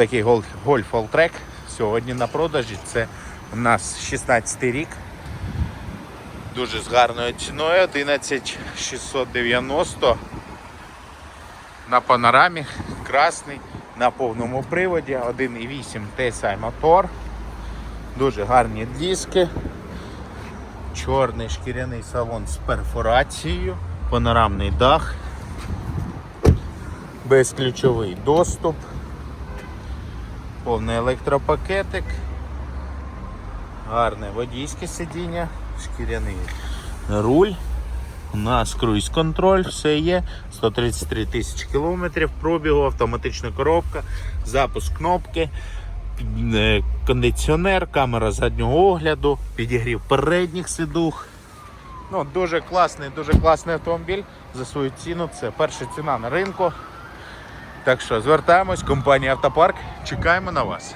такий Golf Alltrack сьогодні на продажі. Це у нас 16 рік. Дуже з гарною ціною 11690 на панорамі, красний, на повному приводі, 1,8 TSI мотор. Дуже гарні диски. Чорний шкіряний салон з перфорацією, панорамний дах, безключовий доступ, повний електропакетик, гарне водійське сидіння, шкіряний руль. У нас круїз-контроль, все є. 133 тисячі кілометрів пробігу, автоматична коробка, запуск кнопки, е, кондиціонер, камера заднього огляду, підігрів передніх сидух. Ну, дуже класний, дуже класний автомобіль за свою ціну. Це перша ціна на ринку. Так що звертаємось, компанія Автопарк. Чекаємо на вас.